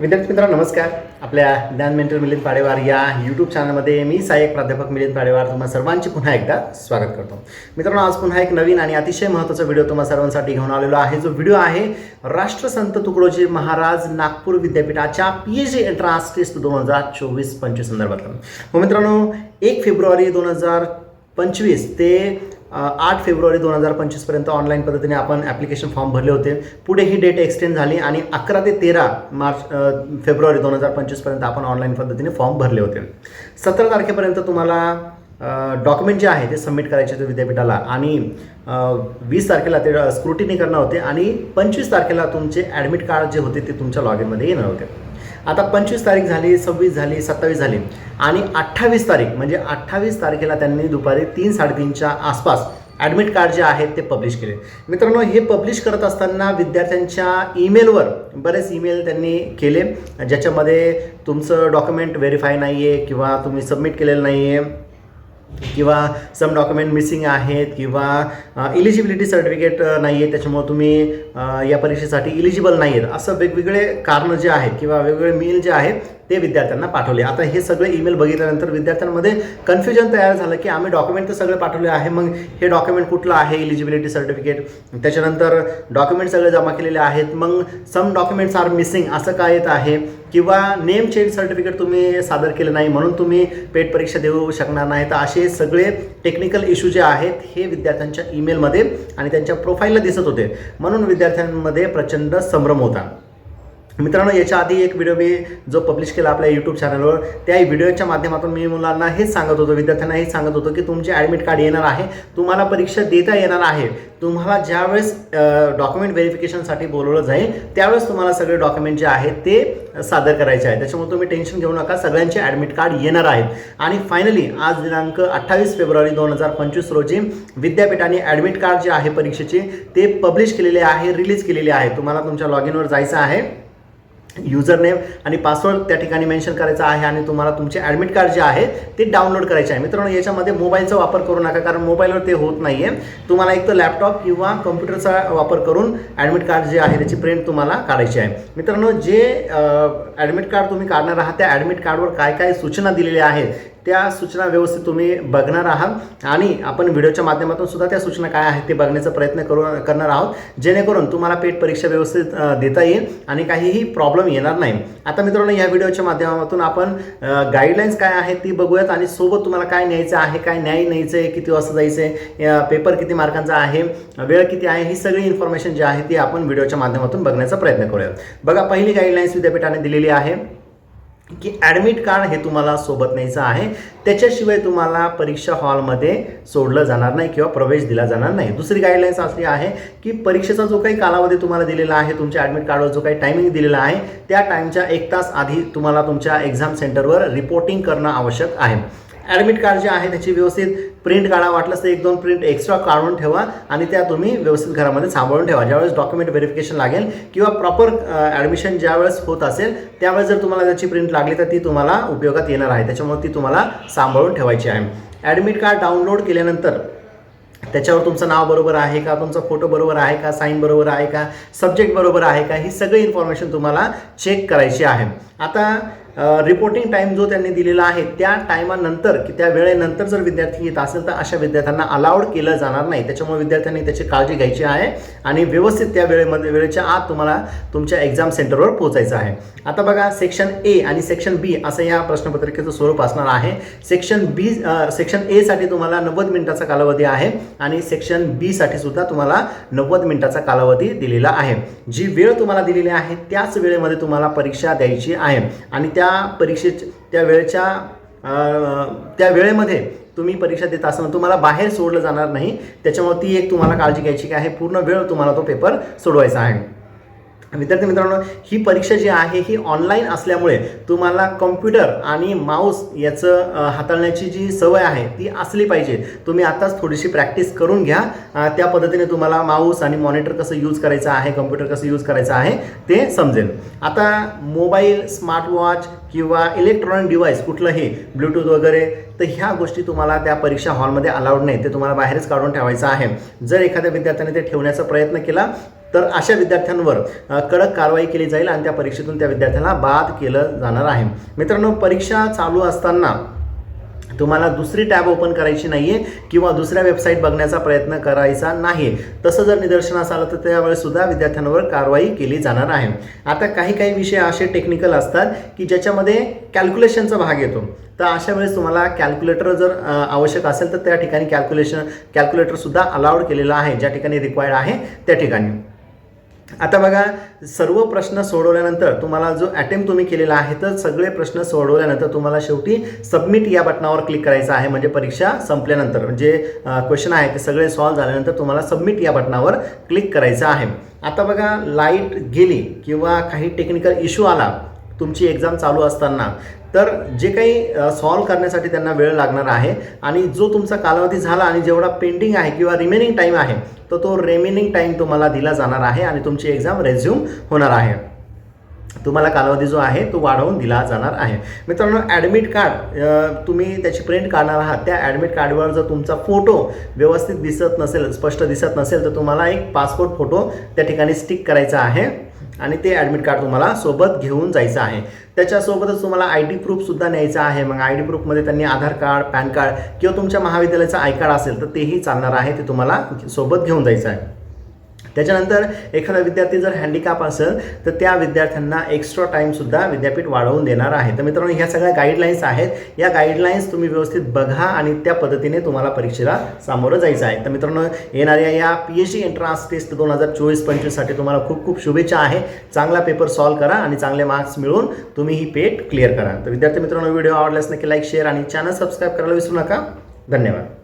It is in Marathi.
विद्यार्थी मित्रांनो नमस्कार. आपल्या ज्ञान मेंटल मिलिंद पाडेवार या यूट्यूब चॅनलमध्ये मी सहाय्यक प्राध्यापक मिलिंद पाडेवार तुम्हा सर्वांचे पुन्हा एकदा स्वागत करतो. मित्रांनो आज पुन्हा एक नवीन आणि अतिशय महत्त्वाचा व्हिडिओ तुम्हा सर्वांसाठी घेऊन आलेलो आहे. जो व्हिडिओ आहे राष्ट्रसंत तुकडोजी महाराज नागपूर विद्यापीठाच्या P H D entrance test दोन हजार चोवीस पंचवीस संदर्भातलं. मग मित्रांनो एक फेब्रुवारी दोन हजार पंचवीस ते आठ फेब्रुवारी दोन हजार पंचवीसपर्यंत ऑनलाईन पद्धतीने आपण ॲप्लिकेशन फॉर्म भरले होते. पुढे ही डेट एक्सटेंड झाली आणि अकरा ते तेरा मार्च फेब्रुवारी दोन हजार पंचवीसपर्यंत आपण ऑनलाईन पद्धतीने फॉर्म भरले होते. सतरा तारखेपर्यंत तुम्हाला डॉक्युमेंट जे आहे ते सबमिट करायचे होते विद्यापीठाला आणि वीस तारखेला ते स्क्रुटिनी करणार होते आणि पंचवीस तारखेला तुमचे ॲडमिट कार्ड जे होते ते तुमच्या लॉगिनमध्ये येणार होते. आता पंचवीस तारीख झाली सव्वीस झाली सत्तावीस झाली. आणि अठ्ठावीस तारीख म्हणजे अठ्ठावीस तारखेला त्यांनी दुपारी तीन साडेतीनच्या आसपास ॲडमिट कार्ड जे आहेत ते पब्लिश केले. मित्रांनो हे पब्लिश करत असताना विद्यार्थ्यांच्या ईमेलवर बरेच ईमेल त्यांनी केले ज्याच्यामध्ये तुमचं डॉक्युमेंट व्हेरीफाय नाही आहे किंवा तुम्ही सबमिट केलेलं नाही आहे किंवा सम डॉक्युमेंट मिसिंग आहेत किंवा इलिजिबिलिटी सर्टिफिकेट नाही आहे त्याच्यामुळं तुम्ही या परीक्षेसाठी इलिजिबल नाही आहेत असं वेगवेगळे कारणं जे आहेत किंवा वेगवेगळे मेल जे आहेत ते विद्यार्थ्यांना पाठवले. आता हे सगळे ईमेल बघितल्यानंतर विद्यार्थ्यांमध्ये कन्फ्युजन तयार झालं की आम्ही डॉक्युमेंट तर सगळे पाठवले आहे मग हे डॉक्युमेंट कुठलं आहे इलिजिबिलिटी सर्टिफिकेट त्याच्यानंतर डॉक्युमेंट सगळे जमा केलेले आहेत मग सम डॉक्युमेंट्स आर मिसिंग असं काय येत आहे? किंवा नेम चेंज सर्टिफिकेट तुम्ही सादर केलं नाही म्हणून तुम्ही पेट परीक्षा देऊ शकणार नाही. तर असे सगळे टेक्निकल इश्यू जे आहेत हे विद्यार्थ्यांच्या ईमेलमध्ये आणि त्यांच्या प्रोफाईलला दिसत होते. म्हणून विद्यार्थ्यांमध्ये प्रचंड संभ्रम होता. मित्रांनो याच्या आधी एक व्हिडिओ मी जो पब्लिश केला आपल्या यूट्यूब चॅनलवर त्या व्हिडिओच्या माध्यमातून मी मुलांना हेच सांगत होतो विद्यार्थ्यांना हेच सांगत होतो की तुमचे ॲडमिट कार्ड येणार आहे तुम्हाला परीक्षा देता येणार आहे तुम्हाला ज्यावेळेस डॉक्युमेंट व्हेरिफिकेशनसाठी बोलवलं जाईल त्यावेळेस तुम्हाला सगळे डॉक्युमेंट जे आहेत ते सादर करायचे आहे त्याच्यामुळे तुम्ही टेन्शन घेऊ नका सगळ्यांचे ॲडमिट कार्ड येणार आहेत. आणि फायनली आज दिनांक अठ्ठावीस फेब्रुवारी दोन हजार पंचवीस रोजी विद्यापीठाने ॲडमिट कार्ड जे आहे परीक्षेचे ते पब्लिश केलेले आहे रिलीज केलेले आहे. तुम्हाला तुमच्या लॉग इनवर जायचं आहे. युजर नेम आणि पासवर्ड त्या ठिकाणी मेन्शन करायचा आहे आणि तुम्हाला तुमचे ॲडमिट कार्ड जे आहे ते डाउनलोड करायचे आहे. मित्रांनो याच्यामध्ये मोबाईलचा वापर करू नका कारण मोबाईलवर ते होत नाही आहे तुम्हाला एक तर लॅपटॉप किंवा कम्प्युटरचा वापर करून ॲडमिट कार्ड जे आहे त्याची प्रिंट तुम्हाला काढायची आहे. मित्रांनो जे ॲडमिट कार्ड तुम्ही काढणार आहात त्या ॲडमिट कार्डवर काय काय सूचना दिलेल्या आहेत त्या सूचना व्यवस्थित तुम्ही बघणार आहात. आणि आपण व्हिडिओच्या माध्यमातून सुद्धा त्या सूचना काय आहेत ते बघण्याचा प्रयत्न करू करणार आहोत. जेणेकरून तुम्हाला पेट परीक्षा व्यवस्थित देता येईल आणि काहीही प्रॉब्लेम येणार नाही. आता मित्रांनो या व्हिडिओच्या माध्यमातून आपण गाईडलाईन्स काय आहेत ती बघूयात आणि सोबत तुम्हाला काय न्यायचं आहे काय न्याय न्यायचं आहे किती वाजता जायचं आहे पेपर किती मार्कांचा आहे वेळ किती आहे ही सगळी इन्फॉर्मेशन जी आहे ती आपण व्हिडिओच्या माध्यमातून बघण्याचा प्रयत्न करूयात. बघा पहिली गाईडलाईन्स विद्यापीठाने दिलेली आहे. की ॲडमिट कार्ड हे तुम्हाला सोबत न्यायचं आहे. त्याच्याशिवाय तुम्हाला परीक्षा हॉलमध्ये सोडलं जाणार नाही किंवा प्रवेश दिला जाणार नाही. दुसरी गाईडलाईन्स असली आहे की परीक्षेचा जो काही कालावधी तुम्हाला दिलेला आहे तुमच्या ॲडमिट कार्डवर जो काही टायमिंग दिलेला आहे त्या टाईमच्या एक तास आधी तुम्हाला तुमच्या एक्झाम सेंटरवर रिपोर्टिंग करणं आवश्यक आहे. ॲडमिट कार्ड जे आहे त्याची व्यवस्थित प्रिंट काढा वाटलंच तर एक दोन प्रिंट एक्स्ट्रा काढून ठेवा आणि त्या तुम्ही व्यवस्थित घरामध्ये सांभाळून ठेवा. ज्यावेळेस डॉक्युमेंट व्हेरिफिकेशन लागेल किंवा प्रॉपर ॲडमिशन ज्यावेळेस होत असेल त्यावेळेस जर तुम्हाला त्याची प्रिंट लागली तर ती तुम्हाला उपयोगात येणार आहे. त्याच्यामुळे ती तुम्हाला सांभाळून ठेवायची आहे. ॲडमिट कार्ड डाउनलोड केल्यानंतर त्याच्यावर तुमचं नाव बरोबर आहे का तुमचा फोटो बरोबर आहे का साईन बरोबर आहे का सब्जेक्ट बरोबर आहे का ही सगळी इन्फॉर्मेशन तुम्हाला चेक करायची आहे. आता रिपोर्टिंग टाईम जो त्यांनी दिलेला आहे त्या टायमानंतर की त्या वेळेनंतर जर विद्यार्थी येत असेल तर अशा विद्यार्थ्यांना अलाउड केलं जाणार नाही. त्याच्यामुळे विद्यार्थ्यांनी त्याची काळजी घ्यायची आहे आणि व्यवस्थित त्या वेळेमध्ये वेळेच्या आत तुम्हाला तुमच्या एक्झाम सेंटरवर पोहोचायचं आहे. आता बघा सेक्शन ए आणि सेक्शन बी असं या प्रश्नपत्रिकेचं स्वरूप असणार आहे. सेक्शन बी सेक्शन एसाठी तुम्हाला नव्वद मिनिटाचा कालावधी आहे आणि सेक्शन बीसाठी सुद्धा तुम्हाला नव्वद मिनिटाचा कालावधी दिलेला आहे. जी वेळ तुम्हाला दिलेली आहे त्याच वेळेमध्ये तुम्हाला परीक्षा द्यायची आहे आणि त्या त्या परीक्षेच्या त्या वेळेच्या त्या वेळेमध्ये तुम्ही परीक्षा देत असताना तुम्हाला बाहेर सोडलं जाणार नाही. त्याच्यामुळे ती एक तुम्हाला काळजी घ्यायची की आहे. पूर्ण वेळ तुम्हाला तो पेपर सोडवायचा आहे. विद्यार्थी मित्रांनो ही परीक्षा जी आहे ही ऑनलाईन असल्यामुळे तुम्हाला कॉम्प्युटर आणि माऊस याचं हाताळण्याची जी सवय आहे ती असली पाहिजे. तुम्ही आताच थोडीशी प्रॅक्टिस करून घ्या. त्या पद्धतीने तुम्हाला माऊस आणि मॉनिटर कसं यूज करायचं आहे कम्प्युटर कसं यूज करायचं आहे ते समजेल. आता मोबाईल स्मार्टवॉच किंवा इलेक्ट्रॉनिक डिव्हाइस कुठलंही ब्लूटूथ वगैरे तर ह्या गोष्टी तुम्हाला त्या परीक्षा हॉलमध्ये अलाउड नाही ते तुम्हाला बाहेरच काढून ठेवायचं आहे. जर एखाद्या विद्यार्थ्याने ते ठेवण्याचा प्रयत्न केला तर अशा विद्यार्थ्यांवर कडक कारवाई केली जाईल आणि त्या परीक्षेतून त्या विद्यार्थ्यांना बाद केलं जाणार आहे. मित्रांनो परीक्षा चालू असताना तुम्हाला दुसरी टॅब ओपन करायची नाही आहे किंवा दुसऱ्या वेबसाईट बघण्याचा प्रयत्न करायचा नाही. तसं जर निदर्शनास आलं तर त्यावेळेस सुद्धा विद्यार्थ्यांवर कारवाई केली जाणार आहे. आता काही काही विषय असे टेक्निकल असतात की ज्याच्यामध्ये कॅल्क्युलेशनचा भाग येतो. तर अशा वेळेस तुम्हाला कॅल्क्युलेटर जर आवश्यक असेल तर त्या ठिकाणी कॅल्क्युलेशन कॅल्क्युलेटरसुद्धा अलाउड केलेलं आहे. ज्या ठिकाणी रिक्वायर्ड आहे त्या ठिकाणी. आता बघा सर्व प्रश्न सोडवल्यानंतर तुम्हाला जो अटेम्प्ट तुम्ही केलेला आहे तर सगळे प्रश्न सोडवल्यानंतर तुम्हाला शेवटी सबमिट या बटनावर क्लिक करायचं आहे. म्हणजे परीक्षा संपल्यानंतर म्हणजे, जे क्वेश्चन आहे ते सगळे सॉल्व्ह झाल्यानंतर तुम्हाला सबमिट या बटनावर क्लिक करायचं आहे. आता बघा लाइट गेली किंवा काही टेक्निकल इश्यू आला तुमची एक्झाम चालू असताना तर जे काही सॉल्व करण्यासाठी त्यांना वेळ लागणार आहे आणि जो तुमचा कालावधी झाला आणि जेवढा पेंडिंग आहे किंवा रिमेनिंग टाईम आहे तर तो रिमेनिंग टाईम तुम्हाला दिला जाणार आहे आणि तुमची एक्झाम रेझ्यूम होणार आहे. तुम्हाला कालावधी जो आहे तो वाढवून दिला जाणार आहे. मित्रांनो ॲडमिट कार्ड तुम्ही त्याची प्रिंट काढणार आहात. त्या ॲडमिट कार्डवर जर तुमचा फोटो व्यवस्थित दिसत नसेल स्पष्ट दिसत नसेल तर तुम्हाला एक पासपोर्ट फोटो त्या ठिकाणी स्टिक करायचा आहे. आणि ते ॲडमिट कार्ड तुम्हाला सोबत घेऊन जायचं आहे. त्याच्यासोबतच तुम्हाला आय डी प्रूफसुद्धा न्यायचं आहे. मग आय डी प्रूफमध्ये त्यांनी आधार कार्ड पॅन कार्ड किंवा तुमच्या महाविद्यालयाचं आय कार्ड असेल तर तेही चालणार आहे. ते तुम्हाला सोबत घेऊन जायचं आहे. त्याच्यानंतर एखादा विद्यार्थी जर हँडिकॅप असेल तर त्या विद्यार्थ्यांना एक्स्ट्रा टाईमसुद्धा विद्यापीठ वाढवून देणार आहे. तर मित्रांनो ह्या सगळ्या गाईडलाईन्स आहेत. या गाईडलाईन्स तुम्ही व्यवस्थित बघा आणि त्या पद्धतीने तुम्हाला परीक्षेला सामोरं जायचं आहे. तर मित्रांनो येणाऱ्या या P H D entrance test दोन हजार चोवीस पंचवीससाठी तुम्हाला खूप खूप शुभेच्छा आहे. चांगला पेपर सॉल्व करा आणि चांगले मार्क्स मिळवून तुम्ही ही पेट क्लिअर करा. तर विद्यार्थी मित्रांनो व्हिडिओ आवडल्यास नक्की लाईक शेअर आणि चॅनल सबस्क्राईब करायला विसरू नका. धन्यवाद.